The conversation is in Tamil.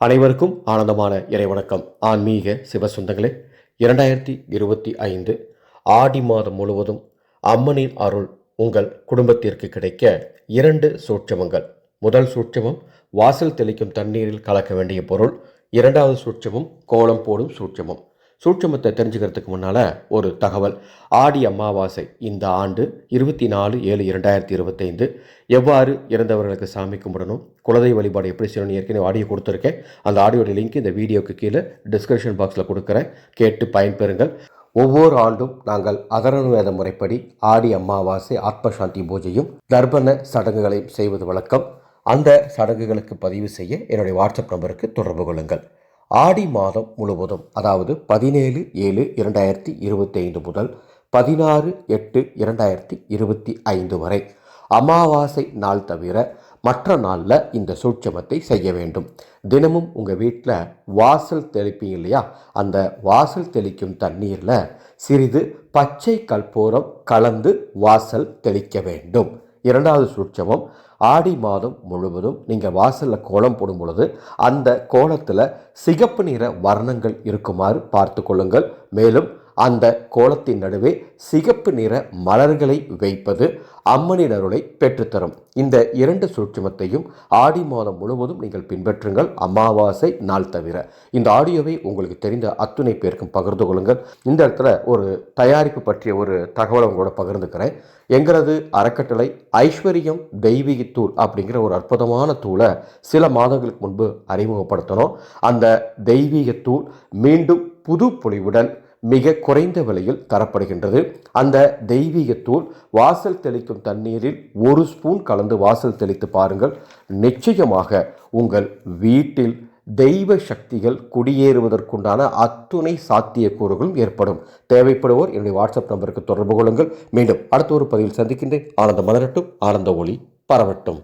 அனைவருக்கும் ஆனந்தமான இறைவணக்கம். ஆன்மீக சிவசுந்தங்களே இரண்டாயிரத்தி இருபத்தி ஐந்து ஆடி மாதம் முழுவதும் அம்மனின் அருள் உங்கள் குடும்பத்திற்கு கிடைக்க இரண்டு சூட்சமங்கள். முதல் சூட்சமம் வாசல் தெளிக்கும் தண்ணீரில் கலக்க வேண்டிய பொருள். இரண்டாவது சூட்சமும் கோலம் போடும் சூட்சமம். சூட்சமத்தை தெரிஞ்சுக்கிறதுக்கு முன்னால் ஒரு தகவல். ஆடி அமாவாசை இந்த ஆண்டு இருபத்தி நாலு ஏழு இரண்டாயிரத்தி இருபத்தைந்து. எவ்வாறு இறந்தவர்களுக்கு சாமி கும்பிடணும்? குலதெய்வ வழிபாடு எப்படி செய்யணும் ஏற்கனவே ஆடியோ கொடுத்துருக்கேன். அந்த ஆடியோட லிங்க் இந்த வீடியோக்கு கீழே டிஸ்கிரிப்ஷன் பாக்ஸில் கொடுக்குறேன். கேட்டு பயன்பெறுங்கள். ஒவ்வொரு ஆண்டும் நாங்கள் அதரண வேத முறைப்படி ஆடி அமாவாசை ஆத்மசாந்தி பூஜையும் தர்ப்பண சடங்குகளையும் செய்வது வழக்கம். அந்த சடங்குகளுக்கு பதிவு செய்ய என்னுடைய வாட்ஸ்அப் நம்பருக்கு தொடர்பு கொள்ளுங்கள். ஆடி மாதம் முழுவதும் அதாவது பதினேழு ஏழு இரண்டாயிரத்தி இருபத்தி ஐந்து முதல் பதினாறு எட்டு இரண்டாயிரத்தி இருபத்தி ஐந்து வரை அமாவாசை நாள் தவிர மற்ற நாளில் இந்த சூட்சமத்தை செய்ய வேண்டும். தினமும் உங்கள் வீட்டில் வாசல் தெளிப்பீங்க இல்லையா? அந்த வாசல் தெளிக்கும் தண்ணீரில் சிறிது பச்சை கற்பூரம் கலந்து வாசல் தெளிக்க வேண்டும். இரண்டாவது சூட்சமம் ஆடி மாதம் முழுவதும் நீங்கள் வாசலில் கோலம் போடும் பொழுது அந்த கோலத்தில் சிகப்பு நிற வர்ணங்கள் இருக்குமாறு பார்த்து கொள்ளுங்கள். மேலும் அந்த கோலத்தின் நடுவே சிகப்பு நிற மலர்களை வைப்பது அம்மனின் அருளை பெற்றுத்தரும். இந்த இரண்டு சூட்சுமத்தையும் ஆடி மாதம் முழுவதும் நீங்கள் பின்பற்றுங்கள். அமாவாசை நாள் தவிர. இந்த ஆடியோவை உங்களுக்கு தெரிந்த அத்துணை பேருக்கும் பகிர்ந்து கொள்ளுங்கள். இந்த இடத்துல ஒரு தயாரிப்பு பற்றிய ஒரு தகவலை உங்களோட பகிர்ந்துக்கிறேன். எங்களது அறக்கட்டளை ஐஸ்வர்யம் தெய்வீகத்தூள் அப்படிங்கிற ஒரு அற்புதமான தூளை சில மாதங்களுக்கு முன்பு அறிமுகப்படுத்தணும் அந்த தெய்வீகத்தூள் மீண்டும் புது பொலிவுடன் மிக குறைந்த விலையில் தரப்படுகின்றது. அந்த தெய்வீகத்தூள் வாசல் தெளிக்கும் தண்ணீரில் ஒரு ஸ்பூன் கலந்து வாசல் தெளித்து பாருங்கள். நிச்சயமாக உங்கள் வீட்டில் தெய்வ சக்திகள் குடியேறுவதற்குண்டான அத்துணை சாத்தியக்கூறுகளும் ஏற்படும். தேவைப்படுவோர் என்னுடைய வாட்ஸ்அப் நம்பருக்கு தொடர்பு கொள்ளுங்கள். மீண்டும் அடுத்த ஒரு பதிவில் சந்திக்கின்றேன். ஆனந்த மலரட்டும் ஆனந்த ஒளி பரவட்டும்.